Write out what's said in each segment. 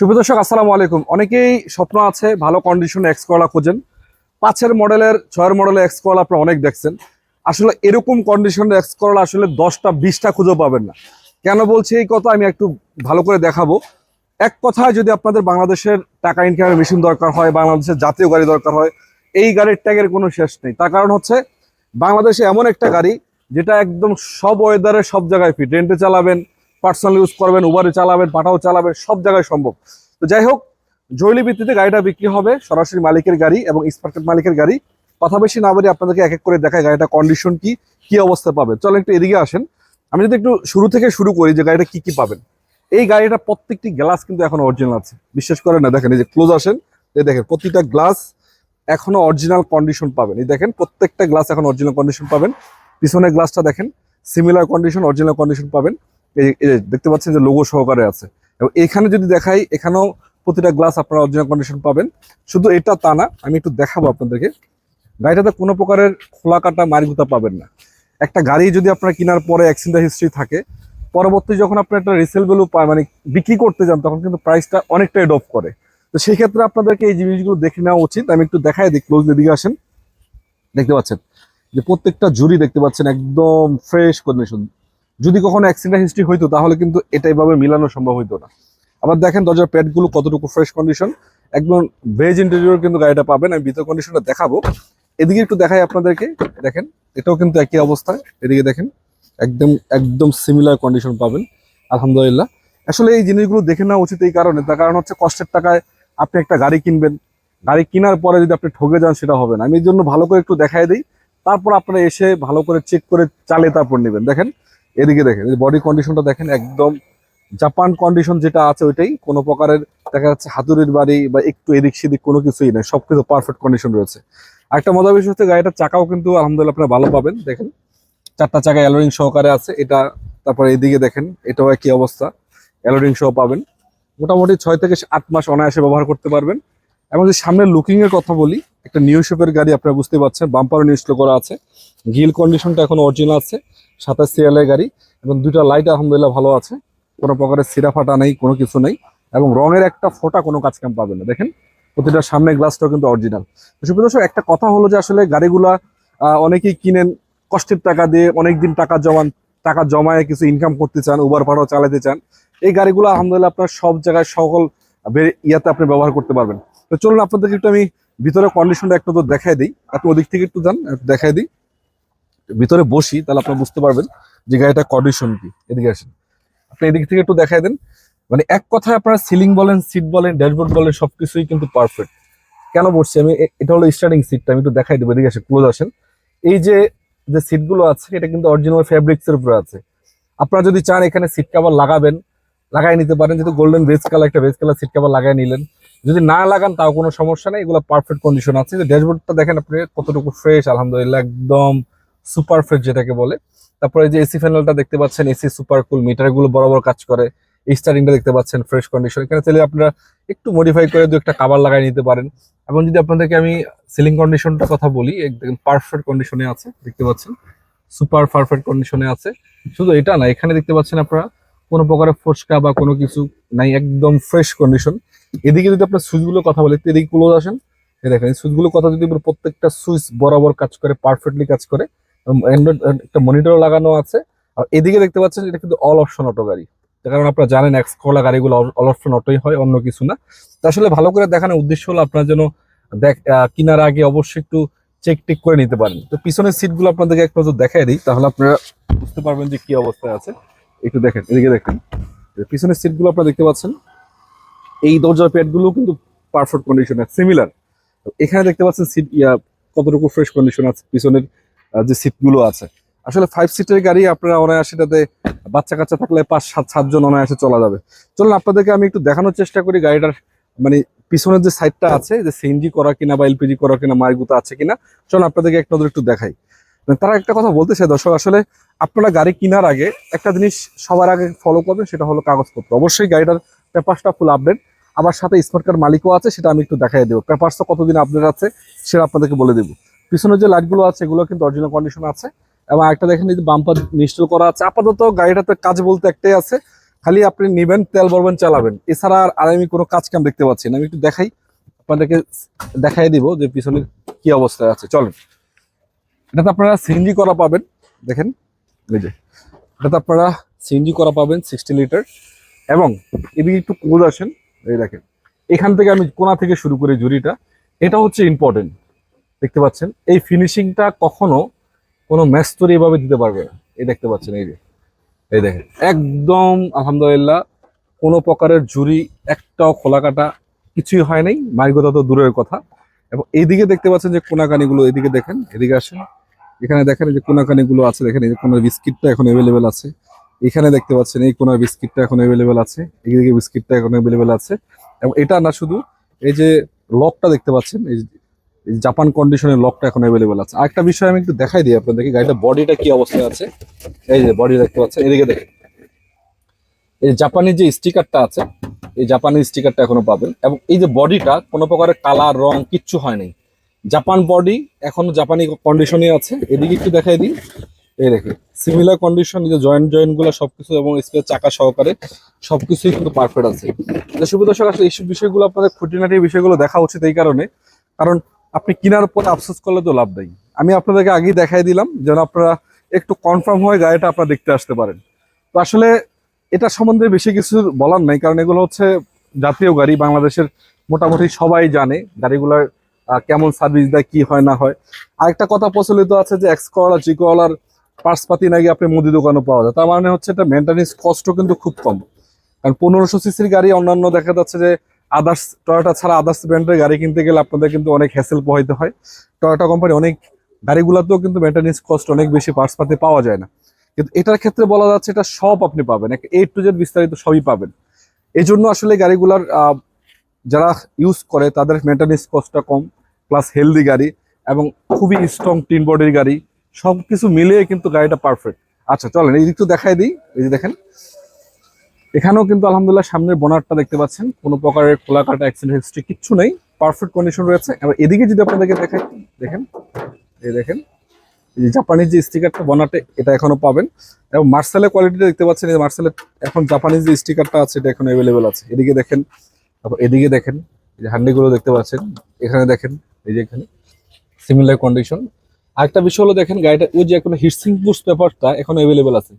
সুপ্রদর্শক আসসালামু আলাইকুম। অনেকেই স্বপ্ন আছে ভালো কন্ডিশনে এক্স করলা খোঁজেন। পাঁচের মডেলের, ছয়ের মডেলের এক্স করলা আপনারা অনেক দেখছেন। আসলে এরকম কন্ডিশনের এক্স করলা আসলে দশটা, বিশটা খুঁজেও পাবেন না। কেন বলছি এই কথা আমি একটু ভালো করে দেখাবো। এক কথায় যদি আপনাদের বাংলাদেশের টাকা ইনকামের মেশিন দরকার হয়, বাংলাদেশের জাতীয় গাড়ি দরকার হয়, এই গাড়ির ট্যাগের কোনো শেষ নেই। তার কারণ হচ্ছে, বাংলাদেশে এমন একটা গাড়ি যেটা একদম সব ওয়েদারে সব জায়গায় ফিট রেন্টে চালাবেন পার্সোনাল ইউজ করবেন উবারে চালাবেন, পাঠাও চালাবেন, সব জায়গায় সম্ভব। তো যাই হোক জৈলি ভিত্তিতে গাড়িটা বিক্রি হবে, সরাসরি মালিকের গাড়ি এবং স্পার্কেট মালিকের গাড়ি। কথা বেশি না বলে আপনাদেরকে এক এক করে দেখায় গাড়িটা কন্ডিশন কি কি অবস্থা পাবেন। চলো একটু এদিকে আসেন। আমি যদি একটু শুরু থেকে শুরু করি যে গাড়িটা কি কি পাবেন। এই গাড়িটা প্রত্যেকটি গ্লাস কিন্তু এখন অরিজিনাল আছে। বিশ্বাস করেন না, দেখেন এই যে ক্লোজ আসেন, এই দেখেন প্রতিটা গ্লাস এখনও অরিজিনাল কন্ডিশন পাবেন। এই দেখেন প্রত্যেকটা গ্লাস এখন অরিজিনাল কন্ডিশন পাবেন। পিছনের গ্লাসটা দেখেন সিমিলার কন্ডিশন অরিজিনাল কন্ডিশন পাবেন। দেখতে পাচ্ছেন যে লোগো সহকারে আছে। এবং এখানে যদি দেখাই, এখানেও প্রতিটা গ্লাস আপনারা অরিজিনাল কন্ডিশন পাবেন। শুধু এটা তা না, আমি একটু দেখাবো আপনাদেরকে। গাড়িটাতে কোনো প্রকারের খোলা কাটা মারিগুতা পাবেন না। একটা গাড়ি যদি আপনার কেনার পরে অ্যাক্সিডেন্ট হিস্ট্রি থাকে, পরবর্তী যখন আপনি একটা রিসেল ভ্যালু পায় মানে বিক্রি করতে যান, তখন কিন্তু প্রাইসটা অনেকটাই ডপ করে। তো সেই ক্ষেত্রে আপনাদেরকে এই জিনিসগুলো দেখে নেওয়া উচিত। আমি একটু দেখাই দিই ক্লোজ দিকে আসেন। দেখতে পাচ্ছেন যে প্রত্যেকটা জুরি দেখতে পাচ্ছেন, একদম ফ্রেশ কন্ডিশন যদি কখনো অ্যাক্সিডেন্ট হিস্ট্রি হইতো, তাহলে কিন্তু এটা এভাবে মিলানো সম্ভব হইতো না। আবার দেখেন দরজার প্যাডগুলো কতটুকু ফ্রেশ কন্ডিশন একদম ভেজ ইন্টেরিয়র কিন্তু গাড়িটা পাবেন, আমি ভিতর কন্ডিশনটা দেখাবো। এদিকে একটু দেখাই আপনাদেরকে, দেখেন, এটাও কিন্তু একই অবস্থায় এদিকে দেখেন, একদম একদম সিমিলার কন্ডিশন পাবেন, আলহামদুলিল্লাহ। আসলে এই জিনিসগুলো দেখে নেওয়া উচিত এই কারণে, তার কারণ হচ্ছে কষ্টের টাকায় আপনি একটা গাড়ি কিনবেন। গাড়ি কেনার পরে যদি আপনি ঠকে যান, সেটা হবে না। আমি এর জন্য ভালো করে একটু দেখাই দিই। তারপর আপনারা এসে ভালো করে চেক করে চালে তারপর নেবেন। দেখেন এদিকে দেখেন বডি কন্ডিশনটা দেখেন, একদম জাপান কন্ডিশন যেটা আছে ওইটাই, কোনো প্রকারের দেখা যাচ্ছে হাতুড়ির বাড়ি বা একটু এদিক সেদিক কোনো কিছুই নেই, সবকিছু পারফেক্ট কন্ডিশন রয়েছে। আরেকটা মজার বিষয় হচ্ছে গাড়িটার চাকাও কিন্তু আলহামদুলিল্লাহ আপনারা ভালো পাবেন, দেখেন। চারটা চাকা অ্যালোরিং সহকারে আছে, এটা তারপরে এদিকে দেখেন, এটাও একই অবস্থা অ্যালোরিং সহ পাবেন। মোটামুটি ছয় থেকে আট মাস অনায়াসে ব্যবহার করতে পারবেন। এবং যে সামনের লুকিং এর কথা বলি, একটা নিউ শেপের গাড়ি আপনারা বুঝতে পারছেন বাম্পারও ইনস্টল করা আছে। গিল কন্ডিশনটা এখন অরিজিনাল আছে। সাতাশ সিরিয়ালের গাড়ি এবং দুইটা লাইট আলহামদুলিল্লাহ ভালো আছে। কোনো প্রকারের সিরা ফাটা নেই, কোনো কিছু নেই এবং রঙের একটা ফোটা কোনো কাজ কাম পাবেন না। দেখেন, প্রতিটা সামনের গ্লাসটাও কিন্তু অরিজিনাল সুপ্রদর্শক একটা কথা হলো যে আসলে গাড়িগুলা অনেকেই কিনেন কষ্টের টাকা দিয়ে, অনেকদিন টাকা জমান, টাকা জমায় কিছু ইনকাম করতে চান উবার ভাড়াও চালাতে চান। এই গাড়িগুলো আলহামদুলিল্লাহ আপনার সব জায়গায় সকল ইয়াতে আপনি ব্যবহার করতে পারবেন। তো চলুন আপনাদেরকে একটু আমি ভিতরে কন্ডিশনটা একটু তো দেখাই দিই। আপনি ওদিক থেকে একটু যান দেখাই দিই। ভিতরে বসি, তাহলে আপনি বুঝতে পারবেন যে গাড়িটা কন্ডিশন কি। এদিকে আসেন। আপনি এদিক থেকে একটু দেখাই দেন। মানে এক কথায় আপনারা সিলিং বলেন সিট বলেন ড্যাশবোর্ড বলেন, সবকিছুই কিন্তু পারফেক্ট কেন বলছি আমি এটা হলো স্টার্টিং সিটটা আমি একটু দেখাই দেবো। এদিকে আসে ক্লোজ আসেন। এই যে যে সিটগুলো আছে, এটা কিন্তু অরিজিনাল ফ্যাব্রিক্স এর উপরে আছে। আপনারা যদি চান এখানে সিট কভার লাগাবেন, লাগাই নিতে পারেন। যেহেতু গোল্ডেন ভেজ কালার একটা ভেজ কালার সিট কভার লাগাই নিলেন। যদি না লাগান, তাও কোনো সমস্যা নেই। এগুলো পারফেক্ট কন্ডিশন আছে। যে ড্যাশবোর্ডটা দেখেন আপনি, কতটুকু ফ্রেশ আলহামদুলিল্লাহ, একদম সুপার ফ্রেশ যেটাকে বলে। তারপরে যে এসি প্যানেলটা দেখতে পাচ্ছেন, এসি সুপার কুল মিটারগুলো বরাবর কাজ করে। এই স্টারিংটা দেখতে পাচ্ছেন ফ্রেশ কন্ডিশন এখানে চাইলে আপনারা একটু মডিফাই করে দু একটা কাবার লাগাই নিতে পারেন। এবং যদি আপনাদেরকে আমি সিলিং কন্ডিশনটা কথা বলি একদম পারফেক্ট কন্ডিশনে আছে, দেখতে পাচ্ছেন। সুপার পারফেক্ট কন্ডিশনে আছে। শুধু এটা না, এখানে দেখতে পাচ্ছেন আপনারা কোনো প্রকারের ফোসকা বা কোনো কিছু নাই, একদম ফ্রেশ কন্ডিশন এদিকে যদি আপনার সুইচগুলোর কথা বলি, এদিকে ক্লোজ আসেন। দেখেন, এই সুইচগুলোর কথা যদি প্রত্যেকটা সুইচ বরাবর কাজ করে পারফেক্টলি কাজ করে একটা মনিটর লাগানো আছে। আর এদিকে দেখতে পাচ্ছেন এটা কিন্তু অল অপশন অটো গাড়ি। কারণ আপনারা জানেন এক্স কলা গাড়িগুলো অল অপশন অটোই হয়, অন্য কিছু না। তো আসলে ভালো করে দেখানোর উদ্দেশ্য হলো আপনার যেন দেখ কেনার আগে অবশ্যই একটু চেক টেক করে নিতে পারেন। তো পিছনের সিটগুলো আপনাদেরকে এক নজর দেখাই দিই, তাহলে আপনারা বুঝতে পারবেন যে কি অবস্থায় আছে। একটু দেখেন, এদিকে দেখেন। পিছনের সিটগুলো আপনারা দেখতে পাচ্ছেন। এই দরজার প্যাডগুলো কিন্তু পারফেক্ট কন্ডিশনে সিমিলার এখানে দেখতে পাচ্ছেন সিট কতটুকু ফ্রেশ কন্ডিশন আছে, পিছনের যে সিটগুলো আছে। আসলে ফাইভ সিটের গাড়ি আপনারা অনায়াসে এটাতে বাচ্চা কাচ্চা থাকলে পাঁচ, সাত সাতজন অনায়াসে চলা যাবে। চলুন, আপনাদেরকে আমি একটু দেখানোর চেষ্টা করি গাড়িটার মানে পিছনের যে সাইডটা আছে, যে সিএনজি করা কিনা বা এলপিজি করা কিনা মারগুতা আছে কিনা, চলুন আপনাদেরকে এক নজর একটু দেখাই। মানে তারা একটা কথা বলতে চাই দর্শক, আসলে আপনারা গাড়ি কেনার আগে একটা জিনিস সবার আগে ফলো করবেন, সেটা হলো কাগজপত্র। অবশ্যই গাড়িটার পেপারসটা ফুল আপডেট আবার সাথে স্মার্ট কার্ড মালিকও আছে, সেটা আমি একটু দেখাই দেবো। পেপারসটা কতদিন আপডেট আছে, সেটা আপনাদেরকে বলে দেবো। পিছনে যে লাইটগুলো আছে, এগুলো কিন্তু অরিজিনাল কন্ডিশন আছে। এবং একটা দেখেন, এই যে বাম্পার ইনস্টল করা আছে। আপাতত গাড়িটাতে কাজ বলতে একটাই আছে, খালি আপনি নিবেন, তেল ভরবেন, চালাবেন। এছাড়া আর আমি কোনো কাজ কাম দেখতে পাচ্ছি না। আমি একটু দেখাই, আপনাদেরকে দেখাই দিব যে পিছনে কি অবস্থায় আছে। চলেন। এটাতে আপনারা সিএনজি করা পাবেন। দেখেন, এই যে। এটাতে আপনারা সিএনজি করা পাবেন সিক্সটি লিটার এবং এদিকে একটু ক্লোজ আসেন, এই দেখেন। এখান থেকে আমি কোনা থেকে শুরু করি জুড়িটা এটা হচ্ছে ইম্পর্টেন্ট দেখতে পাচ্ছেন? এই ফিনিশিংটা কখনো কোনো ম্যাস্তরি এভাবে দিতে পারবে না। এই দেখতে পাচ্ছেন, এই যে। এই দেখেন, একদম আলহামদুলিল্লাহ কোনো প্রকারের ঝুড়ি একটাও খোলা কাটা কিছুই হয় নাই। মাইগতা তো দূরের কথা। এবং এইদিকে দেখতে পাচ্ছেন যে কোনাকানিগুলো এদিকে দেখেন, এদিকে আসেন। এখানে দেখেন যে কোনাকানিগুলো আছে, দেখেন এই যে কোনার বিস্কিটটা এখন অ্যাভেলেবেল আছে। এখানে দেখতে পাচ্ছেন এই কোনার বিস্কিটটা এখন অ্যাভেলেবেল আছে এইদিকে বিস্কিটটা এখন অ্যাভেলেবেল আছে। এবং এটা না শুধু, এই যে লকটা দেখতে পাচ্ছেন, এই জাপান কন্ডিশনের লকটা এখন অ্যাভেলেবেল আছে। আরেকটা বিষয় আমি একটু দেখাই দিই আপনাদেরকে গাড়িটা বডিটা কি অবস্থায় আছে? এই যে বডি দেখতে পাচ্ছেন, এদিকে দেখেন। এই জাপানি যে স্টিকারটা আছে, এই জাপানি স্টিকারটা এখনও পাবেন। এবং এই যে বডিটা কোনো প্রকারের কালার, রং কিচ্ছু হয় নাই। জাপান বডি এখনও জাপানি কন্ডিশনে আছে। এদিকে একটু দেখাই দিই। এই দেখে সিমিলার কন্ডিশন যে জয়েন্ট জয়েন্টগুলো সবকিছু এবং স্পেস চাকা সহকারে সবকিছুই কিন্তু পারফেক্ট আছে। দর্শক, আসলে এইসব বিষয়গুলো আপনাদের খুঁটিনাটি বিষয়গুলো দেখা উচিত এই কারণে। কারণ আপনি কেনার পরে আফসোস করলে তো লাভ নেই। আমি আপনাদেরকে আগেই দেখাই দিলাম, যেন আপনারা একটু কনফার্ম হয়ে গাড়িটা আপনারা দেখতে আসতে পারেন। তো আসলে এটা সম্বন্ধে বেশি কিছু বলার নাই, কারণ এগুলো হচ্ছে জাতীয় গাড়ি, বাংলাদেশের মোটামুটি সবাই জানে গাড়িগুলোর কেমন সার্ভিস দেয়, কি হয়, না হয়। আরেকটা কথা প্রচলিত আছে যে এক্স করলা জি করলার পার্সপাতি নাকি আপনি মুদি দোকানে পাওয়া যায়। তার মানে হচ্ছে এটা মেনটেন্যান্স কষ্ট কিন্তু খুব কম। কারণ পনেরোশো সিসির গাড়ি অন্যান্য দেখা যাচ্ছে যে আদার্স টয়োটা ছাড়া আদার্স ব্র্যান্ডের গাড়ি কিনতে গেলে আপনাদের কিন্তু অনেক হ্যাসেল পোহাইতে হয়। টয়োটা কোম্পানি অনেক গাড়িগুলোতেও কিন্তু মেনটেন্যান্স কস্ট অনেক বেশি পার্স পাতে পাওয়া যায় না। কিন্তু এটার ক্ষেত্রে বলা যাচ্ছে এটা সব আপনি পাবেন এ টু জেড বিস্তারিত সবই পাবেন। এই জন্য আসলে গাড়িগুলার যারা ইউজ করে তাদের মেনটেন্যান্স কস্টটা কম প্লাস হেলদি গাড়ি এবং খুবই স্ট্রং টিন বডির গাড়ি সব কিছু মিলিয়ে কিন্তু গাড়িটা পারফেক্ট আচ্ছা চলেন, এই দিকটু দেখাই দিই, এই যে দেখেন। এখানেও কিন্তু আলহামদুলিল্লাহ সামনের বোনারটা দেখতে পাচ্ছেন। কোনো প্রকারের খোলা কাটা অ্যাক্সিডেন্ট হিস্ট্রি কিচ্ছু নেই। পারফেক্ট কন্ডিশন রয়েছে। এবার এদিকে যদি আপনাদেরকে দেখাই, দেখেন, এই দেখেন, এই যে জাপানিজ যে স্টিকারটা বনাটে এটা এখনও পাবেন। এবং মার্সেলের কোয়ালিটিটা দেখতে পাচ্ছেন, এই মার্সেলের এখন জাপানিজ যে স্টিকারটা আছে, এটা এখন অ্যাভেলেবেল আছে। এদিকে দেখেন, তারপর এদিকে দেখেন, এই যে হান্ডিগুলো দেখতে পাচ্ছেন। এখানে দেখেন, এই যে এখানে সিমিলার কন্ডিশন আরেকটা বিষয় হলো, দেখেন, গাড়িটা, ওই যে এখন হিটসিং পুশ পেপারটা এখন অ্যাভেলেবেল আছে।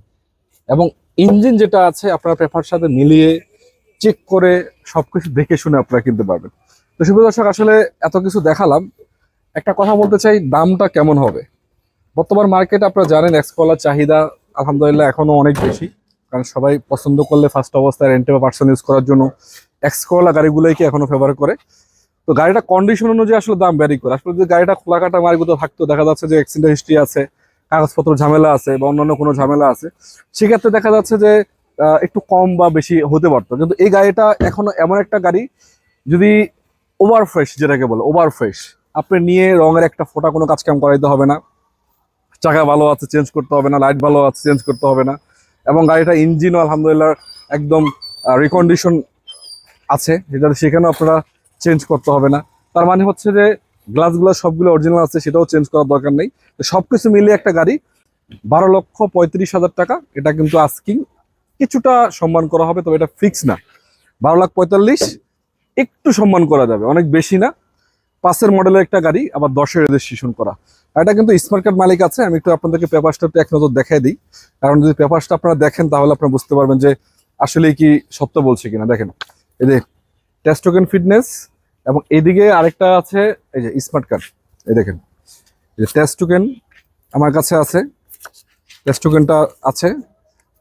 এবং ইঞ্জিন যেটা আছে, আপনার পেপার সাথে মিলিয়ে চেক করে সবকিছু দেখে শুনে আপনারা কিনতে পারবেন। তো শুভ দর্শক, আসলে এত কিছু দেখালাম। একটা কথা বলতে চাই, দামটা কেমন হবে? বর্তমান মার্কেট আপনারা জানেন এক্সকলার চাহিদা আলহামদুলিল্লাহ এখনও অনেক বেশি। কারণ সবাই পছন্দ করলে ফার্স্ট অবস্থায় রেন্টে বা পার্সন ইউজ করার জন্য এক্সকলা গাড়িগুলোকে এখনও ফেভার করে? তো গাড়িটা কন্ডিশন অনুযায়ী আসলে দাম ভ্যারি করে। আসলে যদি গাড়িটা খোলা কাটা থাকতো, দেখা যাচ্ছে যে অ্যাক্সিডেন্ট হিস্ট্রি আছে কাগজপত্র ঝামেলা আছে বা অন্যান্য কোনো ঝামেলা আছে, সেক্ষেত্রে দেখা যাচ্ছে যে একটু কম বা বেশি হতে পারতো। কিন্তু এই গাড়িটা এখনও এমন একটা গাড়ি, যদি ওভার ফ্রেশ যেটাকে বলে ওভার ফ্রেশ আপনি নিয়ে রঙের একটা ফোটা কোনো কাজ কাম করাইতে হবে না। চাকা ভালো আছে চেঞ্জ করতে হবে না লাইট ভালো আছে চেঞ্জ করতে হবে না। এবং গাড়িটা ইঞ্জিনও আলহামদুলিল্লাহ একদম রিকন্ডিশন আছে, যেটা সেখানেও আপনারা চেঞ্জ করতে হবে না। তার মানে হচ্ছে যে গ্লাসগুলো সবগুলো অরিজিনাল আছে, সেটাও চেঞ্জ করার দরকার নেই। তো সবকিছু মিলিয়ে একটা গাড়ি, বারো লক্ষ পঁয়ত্রিশ হাজার টাকা, এটা কিন্তু আস্কিং কিছুটা সম্মান করা হবে, তবে এটা ফিক্স না। বারো লাখ পঁয়তাল্লিশ, একটু সম্মান করা যাবে, অনেক বেশি না। পাঁচের মডেলের একটা গাড়ি, আবার দশের রেজিস্ট্রেশন করা। এটা কিন্তু স্মার্ট কার্ড মালিক আছে, আমি একটু আপনাদেরকে পেপারসটা এক নজর দেখাই দিই। কারণ যদি পেপারসটা আপনারা দেখেন, তাহলে আপনারা বুঝতে পারবেন যে আসলে কি সত্য বলছে কিনা। দেখেন যে টেস্টোকেন ফিটনেস এবং এদিকে আরেকটা আছে, এই যে স্মার্ট কার্ড এই দেখেন যে টেস্টোকেন আমার কাছে আছে টেস্টোকেনটা আছে,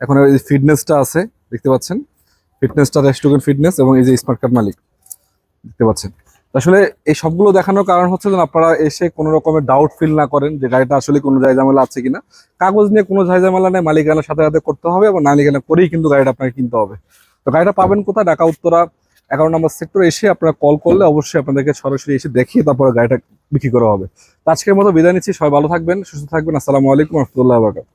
এখন এই ফিটনেসটা আছে, দেখতে পাচ্ছেন ফিটনেসটা টেস্টোকেন ফিটনেস এবং এই যে স্মার্ট কার্ড মালিক, দেখতে পাচ্ছেন। আসলে এই সবগুলো দেখানোর কারণ হচ্ছে যেন আপনারা এসে কোনো রকমের ডাউট ফিল না করেন যে গাড়িটা আসলে কোনো জায়গা ঝামেলা আছে কিনা। কাগজ নিয়ে কোনো জায়গা ঝামেলা নেই, মালিকানার সাথে সাথে করতে হবে এবং মালিকানা করেই কিন্তু গাড়িটা আপনাকে কিনতে হবে। তো গাড়িটা পাবেন কোথায়? ঢাকা, উত্তরা এগারো নম্বর সেক্টর এসে আপনারা কল করলে অবশ্যই আপনাদেরকে সরাসরি এসে দেখিয়ে তারপরে গাড়িটা বিক্রি করা হবে। আজকের মতো বিদায় নিচ্ছি, সবাই ভালো থাকবেন, সুস্থ থাকবেন, আসসালামু আলাইকুম, রহমতুল্লাহ বারকাত